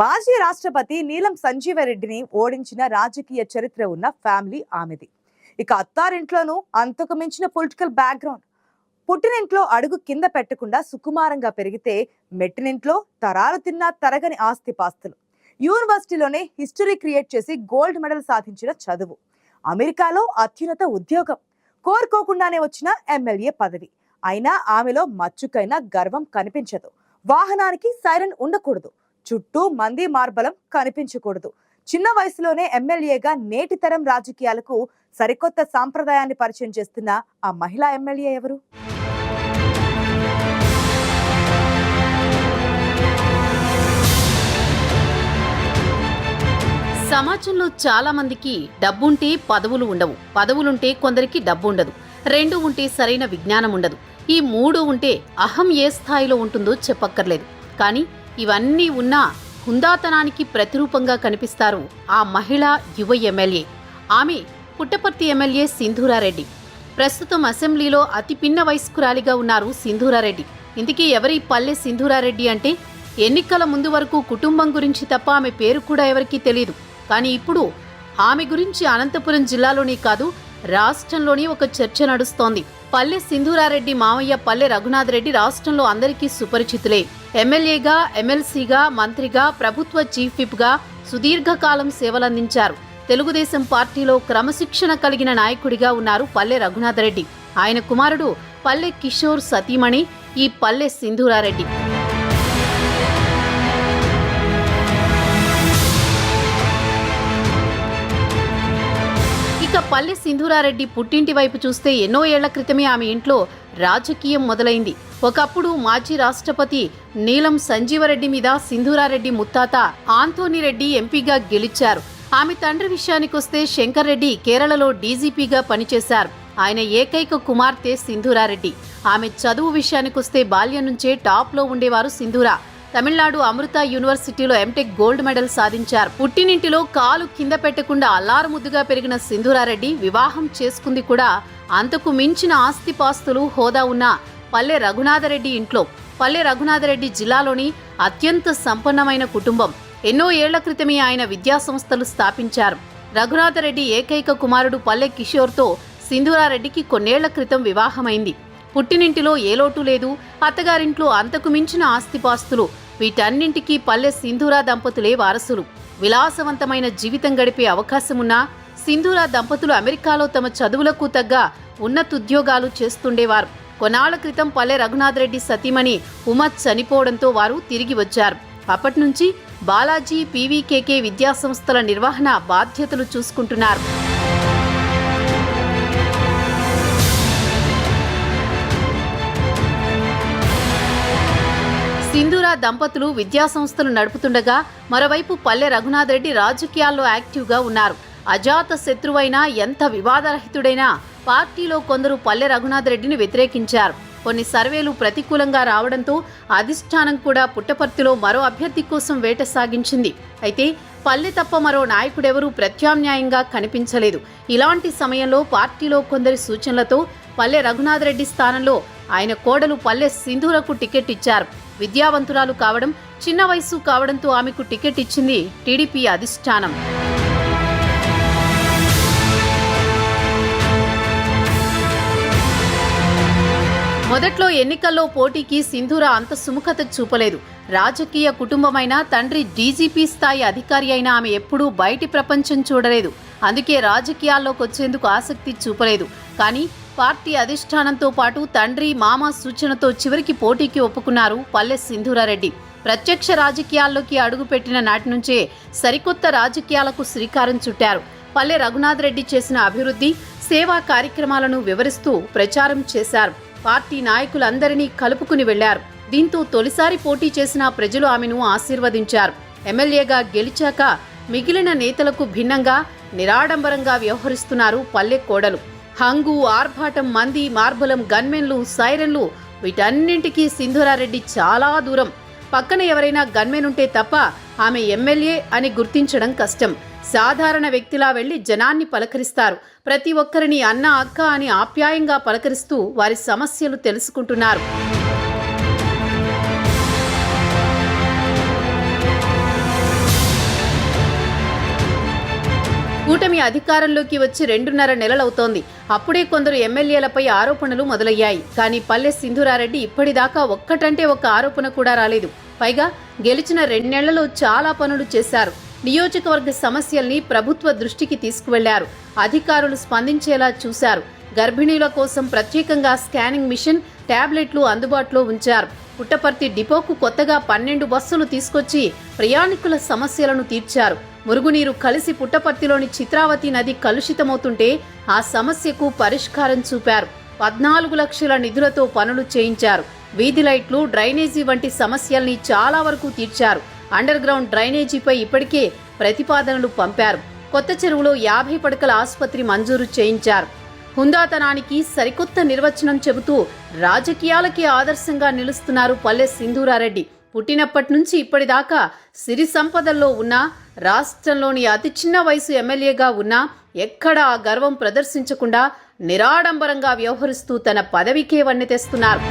మాజీ రాష్ట్రపతి నీలం సంజీవరెడ్డిని ఓడించిన రాజకీయ చరిత్ర ఉన్న ఫ్యామిలీ ఆమెది. ఇక అత్తారింట్లోనూ అంతకు మించిన పొలిటికల్ బ్యాక్గ్రౌండ్. పుట్టినింట్లో అడుగు కింద పెట్టకుండా సుకుమారంగా పెరిగితే మెట్టినింట్లో తరాలు తిన్నా తరగని ఆస్తిపాస్తులు. యూనివర్సిటీలోనే హిస్టరీ క్రియేట్ చేసి గోల్డ్ మెడల్ సాధించిన చదువు. అమెరికాలో అత్యున్నత ఉద్యోగం. కోరుకోకుండానే వచ్చిన ఎమ్మెల్యే పదవి. అయినా ఆమెలో మచ్చుకైనా గర్వం కనిపించదు. వాహనానికి సైరన్ ఉండకూడదు. చుట్టూ మంది మార్బలం కనిపించకూడదు. చిన్న వయసులోనే ఎమ్మెల్యేగా నేటి తరం రాజకీయాలకు సరికొత్త సాంప్రదాయాన్ని పరిచయం చేస్తున్న ఆ మహిళా ఎమ్మెల్యే ఎవరు? సమాజంలో చాలా మందికి డబ్బుంటే పదవులు ఉండవు. పదవులుంటే కొందరికి డబ్బు ఉండదు రెండు ఉంటే సరైన విజ్ఞానం ఉండదు. ఈ మూడు ఉంటే అహం ఏ స్థాయిలో ఉంటుందో చెప్పక్కర్లేదు. కానీ ఇవన్నీ ఉన్నా హుందాతనానికి ప్రతిరూపంగా కనిపిస్తారు ఆ మహిళ యువ ఎమ్మెల్యే. ఆమె పుట్టపర్తి ఎమ్మెల్యే సింధూరారెడ్డి. ప్రస్తుతం అసెంబ్లీలో అతి పిన్న వయస్కురాలిగా ఉన్నారు సింధూరారెడ్డి. ఇందుకే ఎవరి పల్లె సింధూరారెడ్డి అంటే ఎన్నికల ముందు వరకు కుటుంబం గురించి తప్ప ఆమె పేరు కూడా ఎవరికీ తెలియదు కానీ ఇప్పుడు ఆమె గురించి అనంతపురం జిల్లాలోనే కాదు రాష్ట్రంలోని ఒక చర్చ నడుస్తోంది. పల్లె సింధూరారెడ్డి మామయ్య పల్లె రఘునాథ్ రెడ్డి రాష్ట్రంలో అందరికీ సుపరిచితులే. ఎమ్మెల్యేగా ఎమ్మెల్సీగా మంత్రిగా ప్రభుత్వ చీఫ్ విప్గా సుదీర్ఘకాలం సేవలందించారు. తెలుగుదేశం పార్టీలో క్రమశిక్షణ కలిగిన నాయకుడిగా ఉన్నారు పల్లె రఘునాథ్ రెడ్డి. ఆయన కుమారుడు పల్లె కిషోర్ సతీమణి ఈ పల్లె సింధూరారెడ్డి. సింధూరారెడ్డి పుట్టింటి వైపు చూస్తే ఎన్నో ఏళ్ళ క్రితమే ఆమె ఇంట్లో రాజకీయం మొదలైంది. ఒకప్పుడు మాజీ రాష్ట్రపతి నీలం సంజీవరెడ్డి మీద సింధూరారెడ్డి ముత్తాత ఆంథోనీ రెడ్డి ఎంపీగా గెలిచారు. ఆమె తండ్రి విషయానికొస్తే శంకర్ రెడ్డి కేరళలో డీజీపీగా పనిచేశారు. ఆయన ఏకైక కుమార్తె సింధూరారెడ్డి. ఆమె చదువు విషయానికొస్తే బాల్యం నుంచే టాప్లో ఉండేవారు సింధూరా. తమిళనాడు అమృత యూనివర్సిటీలో ఎంటెక్ గోల్డ్ మెడల్ సాధించారు. పుట్టినింటిలో కాలు కింద పెట్టకుండా అల్లారు ముద్దుగా పెరిగిన సింధూరారెడ్డి వివాహం చేసుకుంది కూడా. అంతకు మించిన ఆస్తిపాస్తులు హోదా ఉన్న పల్లె రఘునాథరెడ్డి ఇంట్లో పల్లె రఘునాథరెడ్డి జిల్లాలోని అత్యంత సంపన్నమైన కుటుంబం. ఎన్నో ఏళ్ళ క్రితమే ఆయన విద్యా సంస్థలు స్థాపించారు. రఘునాథరెడ్డి ఏకైక కుమారుడు పల్లె కిషోర్తో సింధూరారెడ్డికి కొన్నేళ్ళ క్రితం వివాహమైంది. పుట్టినింటిలో ఏ లోటు లేదు. అత్తగారింట్లో అంతకు మించిన ఆస్తిపాస్తులు. వీటన్నింటికీ పల్లె సింధూరా దంపతులే వారసులు. విలాసవంతమైన జీవితం గడిపే అవకాశమున్నా సింధూరా దంపతులు అమెరికాలో తమ చదువులకు తగ్గ ఉన్నతుద్యోగాలు చేస్తుండేవారు. కొన్నాళ్ళ క్రితం పల్లె రఘునాథ్ రెడ్డి సతీమణి ఉమ చనిపోవడంతో వారు తిరిగి వచ్చారు. అప్పటి నుంచి బాలాజీ పీవీకేకే విద్యాసంస్థల నిర్వహణ బాధ్యతలు చూసుకుంటున్నారు. సింధూర దంపతులు విద్యాసంస్థలు నడుపుతుండగా మరోవైపు పల్లె రఘునాథ్ రెడ్డి రాజకీయాల్లో యాక్టివ్గా ఉన్నారు. అజాత శత్రువైన ఎంత వివాదరహితుడైనా పార్టీలో కొందరు పల్లె రఘునాథ్ రెడ్డిని వ్యతిరేకించారు. కొన్ని సర్వేలు ప్రతికూలంగా రావడంతో అధిష్టానం కూడా పుట్టపర్తిలో మరో అభ్యర్థి కోసం వేట సాగించింది. అయితే పల్లె తప్ప మరో నాయకుడెవరూ ప్రత్యామ్నాయంగా కనిపించలేదు. ఇలాంటి సమయంలో పార్టీలో కొందరి సూచనలతో పల్లె రఘునాథ్ రెడ్డి స్థానంలో ఆయన కోడలు పల్లె సింధూరకు టికెట్ ఇచ్చారు. విద్యావంతురాలు కావడం చిన్న వయసు కావడంతో ఆమెకు టికెట్ ఇచ్చింది టీడీపీ అధిష్టానం. మొదట్లో ఎన్నికల్లో పోటీకి సింధూర అంత సుముఖత చూపలేదు. రాజకీయ కుటుంబమైన తండ్రి డీజీపీ స్థాయి అధికారి అయిన ఆమె ఎప్పుడూ బయటి ప్రపంచం చూడలేదు. అందుకే రాజకీయాల్లోకి వచ్చేందుకు ఆసక్తి చూపలేదు. కానీ పార్టీ అధిష్టానంతో పాటు తండ్రి మామ సూచనతో చివరికి పోటీకి ఒప్పుకున్నారు పల్లె సింధూరారెడ్డి. ప్రత్యక్ష రాజకీయాల్లోకి అడుగుపెట్టిన నాటి నుంచే సరికొత్త రాజకీయాలకు శ్రీకారం చుట్టారు. పల్లె రఘునాథ్ రెడ్డి చేసిన అభివృద్ధి సేవా కార్యక్రమాలను వివరిస్తూ ప్రచారం చేశారు. పార్టీ నాయకులందరినీ కలుపుకుని వెళ్ళారు. దీంతో తొలిసారి పోటీ చేసిన ప్రజలు ఆమెను ఆశీర్వదించారు. ఎమ్మెల్యేగా గెలిచాక మిగిలిన నేతలకు భిన్నంగా నిరాడంబరంగా వ్యవహరిస్తున్నారు పల్లె కోడలు. హంగు ఆర్భాటం మంది మార్బలం గన్మెన్లు సైరన్లు వీటన్నింటికీ సింధురారెడ్డి చాలా దూరం. పక్కన ఎవరైనా గన్మెన్ ఉంటే తప్ప ఆమె ఎమ్మెల్యే అని గుర్తించడం కష్టం. సాధారణ వ్యక్తిలా వెళ్ళి జనాన్ని పలకరిస్తారు. ప్రతి ఒక్కరిని అన్న అక్క అని ఆప్యాయంగా పలకరిస్తూ వారి సమస్యలు తెలుసుకుంటున్నారు. కూటమి అధికారంలోకి వచ్చి రెండున్నర నెలలవుతోంది. అప్పుడే కొందరు ఎమ్మెల్యేలపై ఆరోపణలు మొదలయ్యాయి. కానీ పల్లె సింధురారెడ్డి ఇప్పటిదాకా ఒక్కటంటే ఒక ఆరోపణ కూడా రాలేదు. పైగా గెలిచిన రెండేళ్ళలో చాలా పనులు చేశారు. నియోజకవర్గ సమస్యల్ని ప్రభుత్వ దృష్టికి తీసుకువెళ్ళారు. అధికారులు స్పందించేలా చూశారు. గర్భిణీల కోసం ప్రత్యేకంగా స్కానింగ్ మిషన్ టాబ్లెట్లు అందుబాటులో ఉంచారు. పుట్టపర్తి డిపోకు కొత్తగా పన్నెండు బస్సులు తీసుకొచ్చి ప్రయాణికుల సమస్యలను తీర్చారు. మురుగునీరు కలిసి పుట్టపర్తిలోని చిత్రావతి నది కలుషితమవుతుంటే ఆ సమస్యకు పరిష్కారం చూపారు. పద్నాలుగు లక్షల నిధులతో పనులు చేయించారు. వీధి లైట్లు డ్రైనేజీ వంటి సమస్యల్ని చాలా వరకు తీర్చారు. అండర్ గ్రౌండ్ డ్రైనేజీపై ఇప్పటికే ప్రతిపాదనలు పంపారు. కొత్త చెరువులో యాభై పడకల ఆసుపత్రి మంజూరు చేయించారు. హుందాతనానికి సరికొత్త నిర్వచనం చెబుతూ రాజకీయాలకి ఆదర్శంగా నిలుస్తున్నారు పల్లె సింధూరారెడ్డి. పుట్టినప్పటి నుంచి ఇప్పటిదాకా సిరి సంపదల్లో ఉన్నా రాష్ట్రంలోని అతి చిన్న వయసు ఎమ్మెల్యేగా ఉన్నా ఎక్కడా ఆ గర్వం ప్రదర్శించకుండా నిరాడంబరంగా వ్యవహరిస్తూ తన పదవికే వన్నె తెస్తున్నారు.